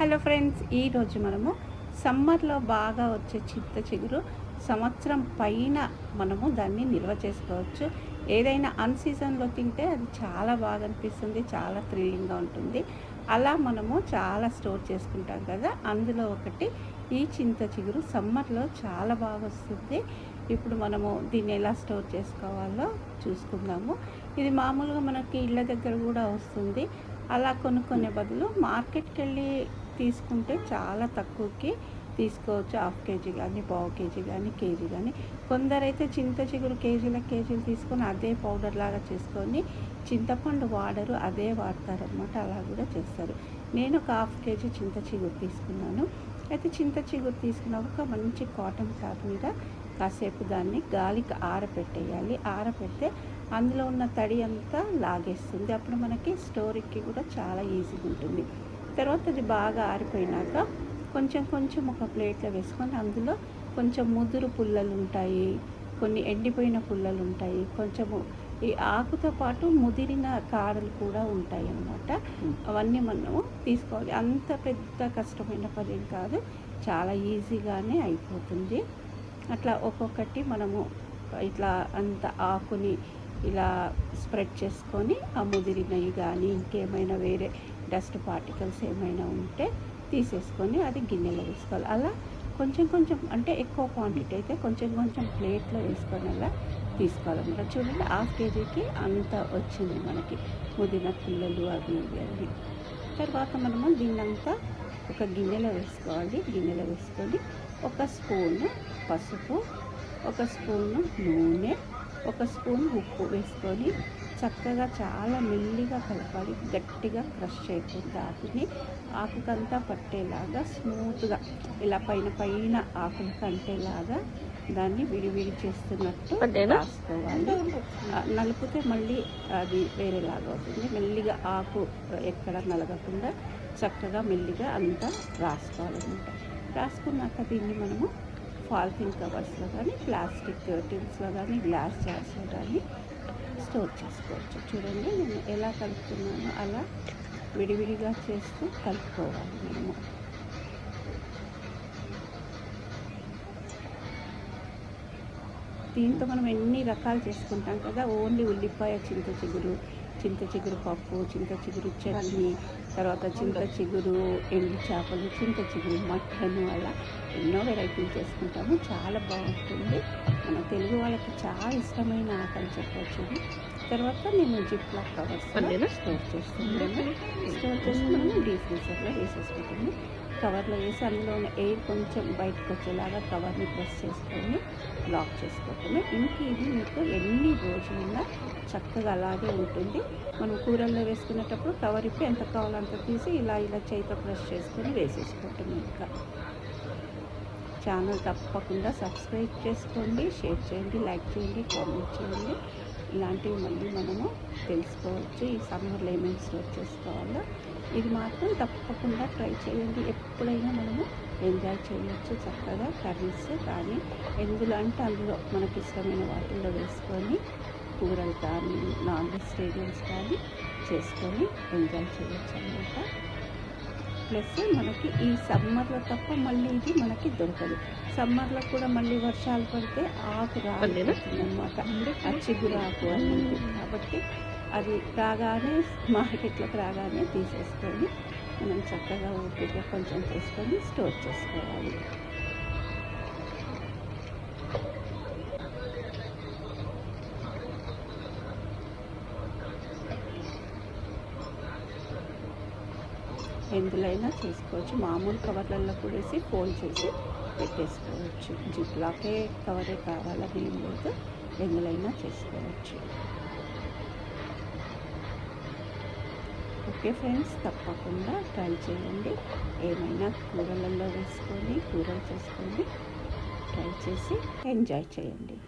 Hello friends ఈరోజు మనము సమ్మర్లో బాగా వచ్చే చింత చిగురు సంవత్సరం పైన మనము దాన్ని నిల్వ చేసుకోవచ్చు. ఏదైనా అన్సీజన్లో తింటే అది చాలా బాగా అనిపిస్తుంది చాలా థ్రిల్లింగ్గా ఉంటుంది. అలా మనము చాలా స్టోర్ చేసుకుంటాం కదా అందులో ఒకటి ఈ చింత చిగురు సమ్మర్లో చాలా బాగా వస్తుంది. ఇప్పుడు మనము దీన్ని ఎలా స్టోర్ చేసుకోవాలో చూసుకుందాము. ఇది మామూలుగా మనకి ఇళ్ళ దగ్గర కూడా వస్తుంది. అలా కొనుక్కునే బదులు మార్కెట్కి వెళ్ళి తీసుకుంటే చాలా తక్కువకి తీసుకోవచ్చు. హాఫ్ కేజీ కానీ పావు కేజీ కానీ కేజీ కానీ కొందరైతే చింత చిగురు కేజీల కేజీలు తీసుకొని అదే పౌడర్ లాగా చేసుకొని చింతపండు వాడరు అదే వాడతారనమాట అలా కూడా చేస్తారు. నేను ఒక హాఫ్ కేజీ చింత చిగురు తీసుకున్నాను. అయితే చింత చిగురు తీసుకున్నాక మంచి కాటన్ క్లాత్ మీద కాసేపు దాన్ని గాలికి ఆరపెట్టేయాలి. ఆరపెడితే అందులో ఉన్న తడి అంతా లాగేస్తుంది. అప్పుడు మనకి స్టోరీకి కూడా చాలా ఈజీగా ఉంటుంది. తర్వాత అది బాగా ఆరిపోయినాక కొంచెం కొంచెం ఒక ప్లేట్లో వేసుకొని అందులో కొంచెం ముదురు పుల్లలు ఉంటాయి కొన్ని ఎండిపోయిన పుల్లలు ఉంటాయి కొంచెము ఈ ఆకుతో పాటు ముదిరిన కాడలు కూడా ఉంటాయి అన్నమాట అవన్నీ మనము తీసుకోవాలి. అంత పెద్ద కష్టమైన పని కాదు. చాలా ఈజీగానే అయిపోతుంది. అట్లా ఒక్కొక్కటి మనము ఇట్లా అంత ఆకుని ఇలా స్ప్రెడ్ చేసుకొని ఆ ముదిరినవి కానీ ఇంకేమైనా వేరే డస్ట్ పార్టికల్స్ ఏమైనా ఉంటే తీసేసుకొని అది గిన్నెలో వేసుకోవాలి. అలా కొంచెం కొంచెం అంటే ఎక్కువ క్వాంటిటీ అయితే కొంచెం కొంచెం ప్లేట్లో వేసుకొని అలా తీసుకోవాలన్నమాట. చూడండి హాఫ్ కేజీకి అంత వచ్చింది మనకి ముదిన పిల్లలు అవి ఇవి అవి తర్వాత మనము దీన్నంతా ఒక గిన్నెలో వేసుకోవాలి. గిన్నెలో వేసుకొని ఒక స్పూన్ పసుపు ఒక స్పూన్ నూనె ఒక స్పూన్ ఉప్పు వేసుకొని చక్కగా చాలా మెల్లిగా కలపాలి. గట్టిగా క్రష్ చేయకుండా ఆకుని. ఆకుకంతా పట్టేలాగా స్మూత్గా ఇలా పైన పైన ఆకులు కంటేలాగా దాన్ని విడివిడి చేస్తున్నట్టు రాసుకోవాలి. నలిపితే మళ్ళీ అది వేరేలాగా అవుతుంది. మెల్లిగా ఆకు ఎక్కడ నలగకుండా చక్కగా మెల్లిగా అంతా రాసుకోవాలన్నమాట. రాసుకున్నాక దీన్ని మనము పాలిథిన్ కవర్స్లో కానీ ప్లాస్టిక్ టిన్స్లో కానీ గ్లాస్ జార్స్లో కానీ స్టోర్ చేసుకోవచ్చు. చూడండి నేను ఎలా కలుపుతున్నానో అలా విడివిడిగా చేస్తూ కలుపుకోవాలి మనము. దీంతో మనం ఎన్ని రకాలు చేసుకుంటాం కదా ఓన్లీ ఉల్లిపాయ చింత చిగురు చింత చిగురు పప్పు చింత చిగురు చట్నీ తర్వాత చింత చిగురు ఎండు చేపలు చింత చిగురు మటన్ అలా ఎన్నో వెరైటీలు చేసుకుంటాము. చాలా బాగుంటుంది. మన తెలుగు వాళ్ళకి చాలా ఇష్టమైన ఆకలి చెప్పవచ్చు తర్వాత నేను జిప్లా కవర్స్ స్టోర్ చేస్తున్నాను స్టోర్ చేసి మనం డీప్ ఫ్రీజర్లో వేసేసుకుంటాము కవర్లో వేసి అందులో ఉన్న ఎయిర్ కొంచెం బయటకు వచ్చేలాగా కవర్ని ప్రెస్ చేసుకొని లాక్ చేసుకోవటమే ఇంక ఇది మీకు ఎన్ని రోజులైనా చక్కగా అలాగే ఉంటుంది. మనం కూరల్లో వేసుకునేటప్పుడు కవర్ ఇప్పి ఎంత కావాలంత తీసి ఇలా ఇలా చేతితో ప్రెస్ చేసుకొని వేసేసుకోవటం ఇంకా. ఛానల్ తప్పకుండా సబ్స్క్రైబ్ చేసుకోండి షేర్ చేయండి లైక్ చేయండి కామెంట్ చేయండి. ఇలాంటివి మళ్ళీ మనము తెలుసుకోవచ్చు. ఈ సమ్మర్లో ఏమేమి స్టోర్ చేసుకోవాలో ఇది మాత్రం తప్పకుండా ట్రై చేయండి. ఎప్పుడైనా మనము ఎంజాయ్ చేయవచ్చు చక్కగా కర్రీస్ కానీ ఎందులో అంటే అందులో మనకి ఇష్టమైన వాటిల్లో వేసుకొని కూరలు కానీ నాన్ వెజిటేరియన్స్ కానీ చేసుకొని ఎంజాయ్ చేయవచ్చు అన్నమాట. ప్లస్ మనకి ఈ సమ్మర్లో తప్ప మళ్ళీ ఇది మనకి దొరకదు. సమ్మర్లో కూడా మళ్ళీ వర్షాలు పడితే ఆకు రాలేదు అనమాట ఆ చిగురు ఆకు అనేది. కాబట్టి అది రాగానే మార్కెట్లోకి రాగానే తీసేసుకొని మనం చక్కగా ఊపిరిగా కొంచెం చేసుకొని స్టోర్ చేసుకోవాలి. ఎందులైనా చేసుకోవచ్చు. మామూలు కవర్లలో కూడా వేసి ఫోల్డ్ చేసి పెట్టేసుకోవచ్చు. జిప్లాకే కవరే కావాలని ఏం లేదు. ఎందులైనా చేసుకోవచ్చు. ఓకే ఫ్రెండ్స్ తప్పకుండా ట్రై చేయండి. ఏమైనా కూరలలో వేసుకొని కూరలు చేసుకొని ట్రై చేసి ఎంజాయ్ చేయండి.